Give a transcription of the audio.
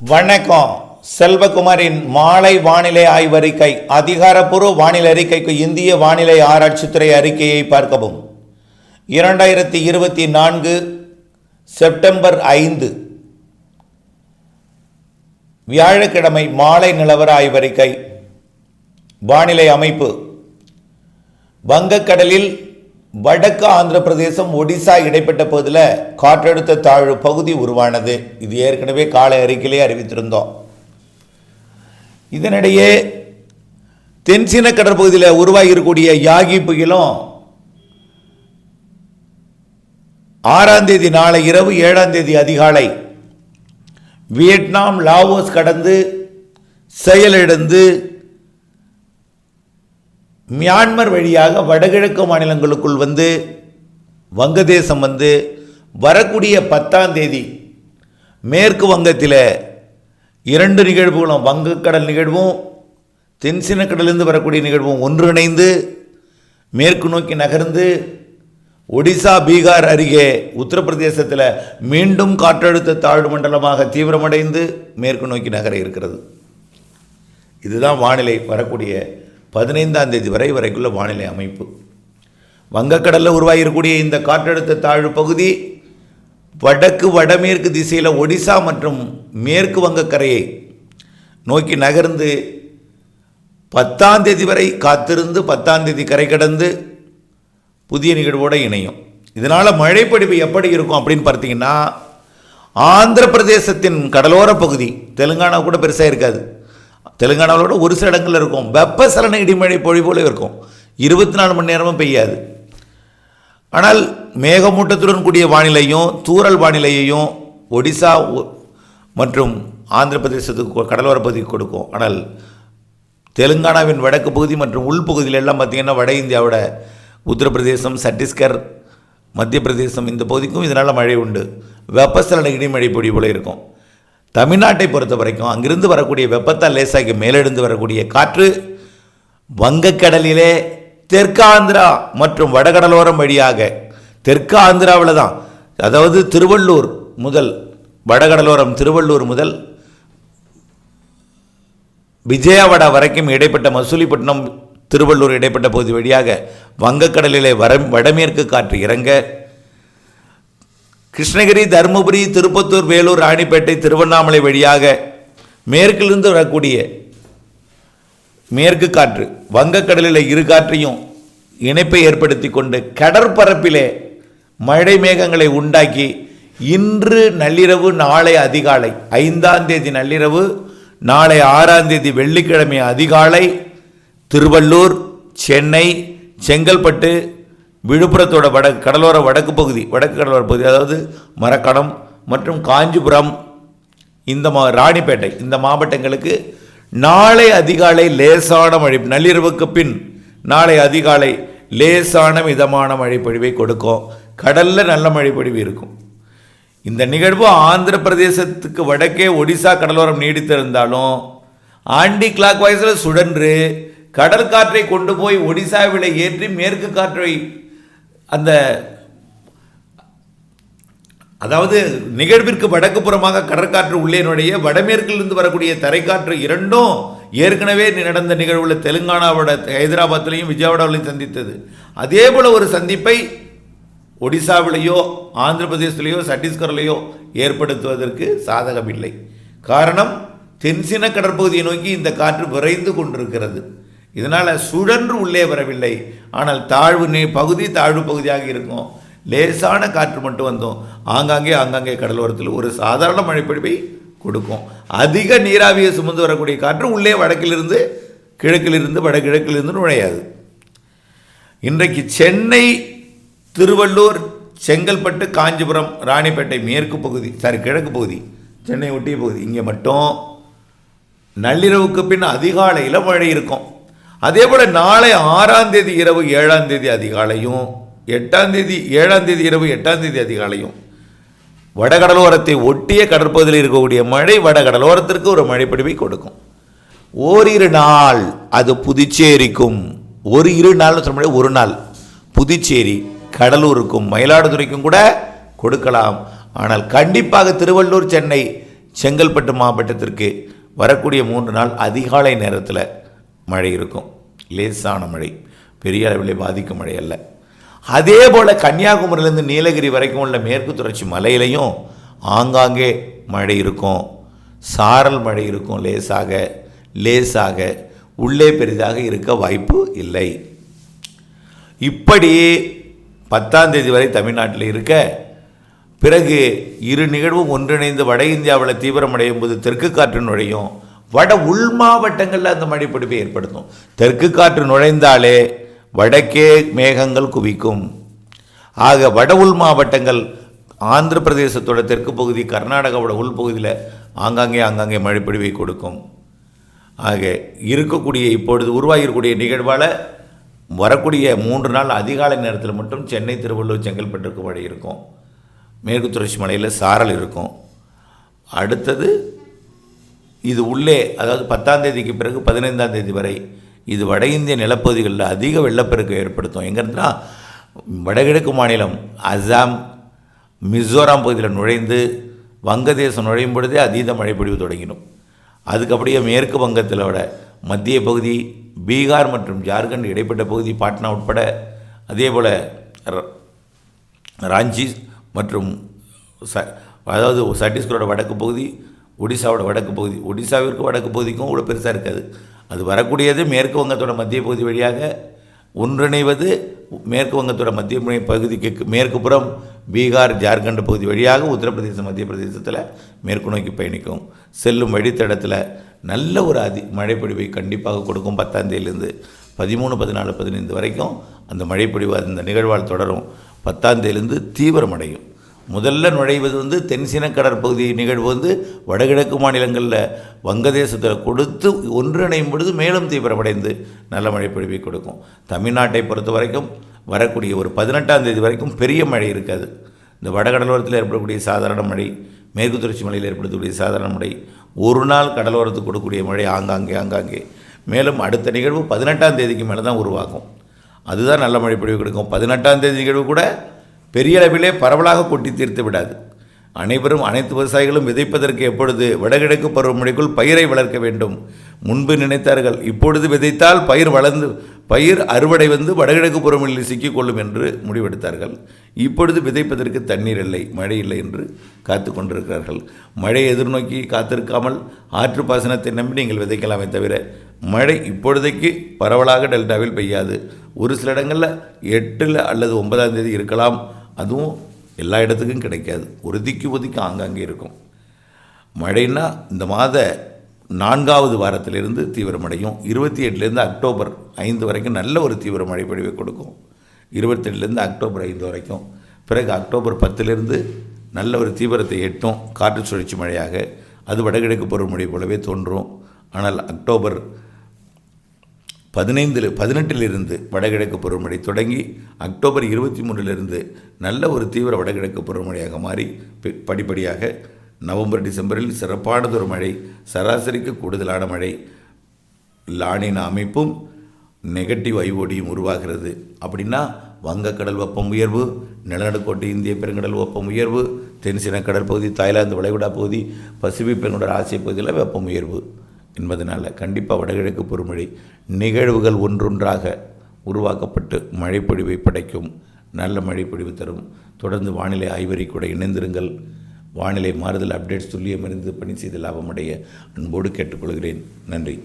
வணக்கம். செல்வகுமாரின் மாலை வானிலை ஆய்வறிக்கை அதிகாரப்பூர்வ வானிலை அறிக்கைக்கு இந்திய வானிலை ஆராய்ச்சித்துறை அறிக்கையை பார்க்கவும். இரண்டாயிரத்தி இருபத்தி நான்கு செப்டம்பர் ஐந்து. வியாழக்கிழமை மாலை நிலவர ஆய்வறிக்கை. வானிலை அமைப்பு. வங்கக்கடலில் வடக்கு ஆந்திர பிரதேசம் ஒடிசா இடைப்பட்ட பகுதியில் காற்றழுத்த தாழ்வு பகுதி உருவானது. இது ஏற்கனவே காலை அறிக்கையிலே அறிவித்திருந்தோம். இதனிடையே தென்சீன கடற்பகுதியில் உருவாகியிருக்கக்கூடிய யாகி புயலும் ஆறாம் தேதி நாளை இரவு ஏழாம் தேதி அதிகாலை வியட்நாம் லாவோஸ் கடந்து செயலிழந்து மியான்மர் வழியாக வடகிழக்கு மாநிலங்களுக்குள் வந்து வங்கதேசம் வந்து வரக்கூடிய பத்தாம் தேதி மேற்கு வங்கத்தில் இரண்டு நிகழ்வுகளும் வங்கக்கடல் நிகழ்வும் தென்சின கடலிருந்து வரக்கூடிய நிகழ்வும் ஒன்றிணைந்து மேற்கு நோக்கி நகர்ந்து ஒடிசா பீகார் அருகே உத்தரப்பிரதேசத்தில் மீண்டும் காற்றழுத்த தாழ்வு மண்டலமாக தீவிரமடைந்து மேற்கு நோக்கி நகர இருக்கிறது. இதுதான் வானிலை வரக்கூடிய பதினைந்தாம் தேதி வரை வரைக்குள்ள வானிலை அமைப்பு. வங்கக்கடலில் உருவாகியிருக்கக்கூடிய இந்த காற்றழுத்த தாழ்வு பகுதி வடக்கு வடமேற்கு திசையில் ஒடிசா மற்றும் மேற்கு வங்கக்கரையை நோக்கி நகர்ந்து பத்தாம் தேதி வரை காத்திருந்து பத்தாம் தேதி கரை கடந்து புதிய நிகழ்வோடு இணையும். இதனால் மழைப்பொழிவு எப்படி இருக்கும் அப்படின்னு பார்த்தீங்கன்னா ஆந்திர பிரதேசத்தின் கடலோர பகுதி தெலுங்கானா கூட பெருசாக இருக்காது. தெலுங்கானாவோட ஒரு சில இடங்களில் இருக்கும். வெப்பசலன இடிமழை பொழிவோல இருக்கும். இருபத்தி நாலு மணி நேரமும் பெய்யாது. ஆனால் மேகமூட்டத்துடன் கூடிய வானிலையும் தூரல் வானிலையையும் ஒடிசா மற்றும் ஆந்திர பிரதேசத்துக்கு கடலோர பகுதிக்கு கொடுக்கும். ஆனால் தெலுங்கானாவின் வடக்கு பகுதி மற்றும் உள்பகுதியில் எல்லாம் பார்த்திங்கன்னா வட இந்தியாவோட உத்தரப்பிரதேசம் சத்தீஸ்கர் மத்திய பிரதேசம் இந்த பகுதிக்கும் இதனால் மழை உண்டு. வெப்பசலன இடிமழை பொடி போல இருக்கும். தமிழ்நாட்டை பொறுத்த வரைக்கும் அங்கிருந்து வரக்கூடிய வெப்பத்தால் லேசாகி மேலெழுந்து வரக்கூடிய காற்று வங்கக்கடலிலே தெற்காந்திரா மற்றும் வடகடலோரம் வழியாக தெற்கு ஆந்திராவில் தான். அதாவது திருவள்ளூர் முதல் வடகடலோரம் திருவள்ளூர் முதல் விஜயவாடா வரைக்கும் இடைப்பட்ட மசூலிப்பட்டினம் திருவள்ளூர் இடைப்பட்ட பகுதி வழியாக வங்கக்கடலிலே வர வடமேற்கு காற்று இறங்க கிருஷ்ணகிரி தருமபுரி திருப்பத்தூர் வேலூர் ராணிப்பேட்டை திருவண்ணாமலை வழியாக மேற்கிலிருந்து வரக்கூடிய மேற்கு காற்று வங்கக்கடலில் இரு காற்றையும் இணைப்பை ஏற்படுத்தி கொண்டு கடற்பரப்பிலே மழை மேகங்களை உண்டாக்கி இன்று நள்ளிரவு நாளை அதிகாலை ஐந்தாம் தேதி நள்ளிரவு நாளை ஆறாம் தேதி வெள்ளிக்கிழமை அதிகாலை திருவள்ளூர் சென்னை செங்கல்பட்டு விழுப்புரத்தோட வட கடலோர வடக்கு பகுதி வடக்கு கடலோர பகுதி அதாவது மரக்கடம் மற்றும் காஞ்சிபுரம் இந்த மா ராணிப்பேட்டை இந்த மாவட்டங்களுக்கு நாளை அதிகாலை லேசான மழை நள்ளிரவுக்கு பின் நாளை அதிகாலை லேசான மிதமான மழைப்பொழிவை கொடுக்கும். கடலில் நல்ல மழைப்பொழிவு இருக்கும். இந்த நிகழ்வு ஆந்திர பிரதேசத்துக்கு வடக்கே ஒடிசா கடலோரம் நீடித்திருந்தாலும் ஆண்டி கிளாக் வைஸில் சுழன்று கடல் காற்றை கொண்டு போய் ஒடிசாவில் ஏற்றி மேற்கு காற்றை அந்த அதாவது நிகழ்விற்கு வடக்கு புறமாக கடற்காற்று உள்ளே நுழைய வடமேற்கிலிருந்து வரக்கூடிய தரைக்காற்று இரண்டும் ஏற்கனவே நடந்த நிகழ்வுல தெலுங்கானாவோட ஹைதராபாத்லையும் விஜயவாடாவிலையும் சந்தித்தது. அதே போல ஒரு சந்திப்பை ஒடிசாவிலேயோ ஆந்திர பிரதேசத்திலேயோ சத்தீஸ்கர்லேயோ ஏற்படுத்துவதற்கு சாதகமில்லை. காரணம் தென்சின கடற்பகுதியை நோக்கி இந்த காற்று விரைந்து கொண்டிருக்கிறது. இதனால் சுழன்று உள்ளே வரவில்லை. ஆனால் தாழ்வு நீ பகுதி தாழ்வு பகுதியாக இருக்கும். லேசான காற்று மட்டும் வந்தோம் ஆங்காங்கே ஆங்காங்கே கடலோரத்தில் ஒரு சாதாரண மழைப்பொழிவை கொடுக்கும். அதிக நீராவியை சுமந்து வரக்கூடிய காற்று உள்ளே வடக்கிலிருந்து கிழக்கிலிருந்து வடகிழக்கிலிருந்து நுழையாது. இன்றைக்கு சென்னை திருவள்ளூர் செங்கல்பட்டு காஞ்சிபுரம் ராணிப்பேட்டை மேற்கு பகுதி சாரி கிழக்கு பகுதி சென்னை ஒட்டிய பகுதி இங்கே மட்டும். நள்ளிரவுக்கு பின் அதிகாலையில் மழை இருக்கும். அதே போல் நாளை ஆறாம் தேதி இரவு ஏழாம் தேதி அதிகாலையும் எட்டாம் தேதி ஏழாம் தேதி இரவு எட்டாம் தேதி அதிகாலையும். வடகடலோரத்தை ஒட்டிய கடற்பகுதியில் இருக்கக்கூடிய மழை வடகடலோரத்திற்கு ஒரு மழைப்பொழிவை கொடுக்கும். ஓரிரு நாள் அது புதுச்சேரிக்கும் ஒரு இரு நாள் சொல்ல ஒரு நாள். புதுச்சேரி கடலூருக்கும் மயிலாடுதுறைக்கும் கூட கொடுக்கலாம். ஆனால் கண்டிப்பாக திருவள்ளூர் சென்னை செங்கல்பட்டு மாவட்டத்திற்கு வரக்கூடிய மூன்று நாள் அதிகாலை நேரத்தில் மழை இருக்கும். லேசான மழை பெரிய அளவில் பாதிக்கும் மழை அல்ல. அதே போல் கன்னியாகுமரியிலேருந்து நீலகிரி வரைக்கும் உள்ள மேற்கு தொடர்ச்சி மலையிலையும் ஆங்காங்கே மழை இருக்கும். சாரல் மழை இருக்கும் லேசாக லேசாக உள்ளே பெரிதாக இருக்க வாய்ப்பு இல்லை. இப்படி பத்தாம் தேதி வரை தமிழ்நாட்டில் இருக்க பிறகு இரு நிகழ்வும் ஒன்றிணைந்து வட இந்தியாவில் தீவிரமடையும் போது தெற்கு காற்று நுழையும் வட உள் மாவட்டங்களில் அந்த மழைப்பிடிப்பை ஏற்படுத்தும். தெற்கு காற்று நுழைந்தாலே வடக்கே மேகங்கள் குவிக்கும். ஆக வட உள் மாவட்டங்கள் ஆந்திர பிரதேசத்தோட தெற்கு பகுதி கர்நாடகாவோட உள் பகுதியில் ஆங்காங்கே ஆங்காங்கே மழைப்பிடிவை கொடுக்கும். ஆக இருக்கக்கூடிய இப்பொழுது உருவாகியிருக்கக்கூடிய நிகழ்வால் வரக்கூடிய மூன்று நாள் அதிகாலை நேரத்தில் மட்டும் சென்னை திருவள்ளூர் செங்கல்பட்டுக்கு மழை இருக்கும். மேற்கு தொடர்ச்சி மலையில் சாரல் இருக்கும். அடுத்தது இது உள்ளே அதாவது பத்தாம் தேதிக்கு பிறகு பதினைந்தாம் தேதி வரை இது வட இந்திய நிலப்பகுதிகளில் அதிக வெள்ளப்பெருக்கு ஏற்படுத்தும். எங்கன்னா வடகிழக்கு மாநிலம் அசாம் மிசோராம் பகுதியில் நுழைந்து வங்கதேசம் நுழையும் பொழுதே அதீத மழை பொழிவு தொடங்கிடும். அதுக்கு அப்படியே மேற்கு வங்கத்திலோட மத்திய பகுதி பீகார் மற்றும் ஜார்க்கண்ட் இடைப்பட்ட பகுதி பாட்னா உட்பட அதே போல் ராஞ்சி மற்றும் ச அதாவது சத்தீஸ்கரோட வடக்கு பகுதி ஒடிசாவோட வடக்கு பகுதி ஒடிசாவிற்கு வடக்கு பகுதிக்கும் கூட பெருசாக இருக்காது. அது வரக்கூடியது மேற்கு வங்கத்தோட மத்திய பகுதி வழியாக ஒன்றிணைவது மேற்கு வங்கத்தோட மத்திய பகுதிக்கு மேற்கு புறம் பீகார் ஜார்க்கண்ட் பகுதி வழியாக உத்தரப்பிரதேசம் மத்திய பிரதேசத்தில் மேற்கு நோக்கி பயணிக்கும். செல்லும் வழித்தடத்தில் நல்ல ஒரு அதி மழைப்பொழிவை கண்டிப்பாக கொடுக்கும் பத்தாந்தேதியிலேருந்து பதிமூணு பதினாலு பதினைந்து வரைக்கும் அந்த மழைப்பொழிவு அந்த நிகழ்வால் தொடரும். பத்தாந்தேதியிலேருந்து தீவிரமடையும். முதல்ல நுழைவது வந்து தென்சீன கடற்பகுதி நிகழ்வு வந்து வடகிழக்கு மாநிலங்களில் வங்கதேசத்தில் கொடுத்து ஒன்றிணையும் பொழுது மேலும் தீவிரமடைந்து நல்ல மழை பொழிவை கொடுக்கும். தமிழ்நாட்டை பொறுத்த வரைக்கும் வரக்கூடிய ஒரு பதினெட்டாம் தேதி வரைக்கும் பெரிய மழை இருக்காது. இந்த வடகடலோரத்தில் ஏற்படக்கூடிய சாதாரண மழை மேற்கு தொடர்ச்சி மலையில் ஏற்படுத்தக்கூடிய சாதாரண மழை ஒரு நாள் கடலோரத்துக்கு கொடுக்கக்கூடிய மழை ஆங்காங்கே ஆங்காங்கே. மேலும் அடுத்த நிகழ்வு பதினெட்டாம் தேதிக்கு மேலே தான் உருவாகும். அதுதான் நல்ல மழை பொழிவு கொடுக்கும். பதினெட்டாம் தேதி நிகழ்வு கூட பெரிய அளவிலே பரவலாக கொட்டி தீர்த்து விடாது. அனைவரும் அனைத்து விவசாயிகளும் விதைப்பதற்கு எப்பொழுது வடகிழக்கு பருவமழைக்குள் பயிரை வளர்க்க வேண்டும்? முன்பு நினைத்தார்கள் இப்பொழுது விதைத்தால் பயிர் வளர்ந்து பயிர் அறுவடை வந்து வடகிழக்கு பருவமழையில் சிக்கிக்கொள்ளும் என்று முடிவெடுத்தார்கள். இப்பொழுது விதைப்பதற்கு தண்ணீர் இல்லை மழை இல்லை என்று காத்து கொண்டிருக்கிறார்கள். மழை எதிர்நோக்கி காத்திருக்காமல் ஆற்று பாசனத்தை நம்பி நீங்கள் விதைக்கலாமே தவிர மழை இப்பொழுதைக்கு பரவலாக டெல்டாவில் பெய்யாது. ஒரு சில இடங்களில் எட்டில் அல்லது ஒன்பதாம் தேதி இருக்கலாம். அதுவும் எல்லா இடத்துக்கும் கிடைக்காது. ஒருதிக்கு ஒதுக்கி ஆங்காங்கே இருக்கும். மழைன்னா இந்த மாத நான்காவது வாரத்திலிருந்து தீவிரமடையும் இருபத்தி எட்டுலேருந்து அக்டோபர் ஐந்து வரைக்கும் நல்ல ஒரு தீவிர மழை பொழிவை கொடுக்கும். இருபத்தெட்டுலேருந்து அக்டோபர் ஐந்து வரைக்கும். பிறகு அக்டோபர் பத்துலேருந்து நல்ல ஒரு தீவிரத்தை எட்டும். காற்று சுழற்சி மழையாக. அது வடகிழக்கு பருவமழை போலவே தோன்றும். ஆனால் அக்டோபர் பதினைந்தில் பதினெட்டிலிருந்து வடகிழக்கு பருவமழை தொடங்கி அக்டோபர் இருபத்தி மூன்றிலிருந்து நல்ல ஒரு தீவிர வடகிழக்கு பருவமழையாக மாறி படிப்படியாக நவம்பர் டிசம்பரில் சிறப்பானதொரு மழை சராசரிக்கு கூடுதலான மழை லானின் அமைப்பும் நெகட்டிவ் ஐஓடியும் உருவாகிறது. அப்படின்னா வங்கக்கடல் வெப்பம் உயர்வு நிலநடுக்கோட்டை இந்திய பெருங்கடல் வெப்பம் உயர்வு தென்சீன கடற்பகுதி தாய்லாந்து வளைகுடா பகுதி பசிபிக் பெருங்கடல் ஆசிய பகுதியில் வெப்பம் உயர்வு. என்பதனால் கண்டிப்பாக வடகிழக்கு பொறுமழை நிகழ்வுகள் ஒன்றொன்றாக உருவாக்கப்பட்டு மழைப்பொழிவை படைக்கும் நல்ல மழைப்பொழிவு தரும். தொடர்ந்து வானிலை ஆய்வறி கூட இணைந்திருங்கள். வானிலை மாறுதல் அப்டேட்ஸ் துல்லியமறிந்து பணி செய்து லாபமடைய அன்போடு கேட்டுக்கொள்கிறேன். நன்றி.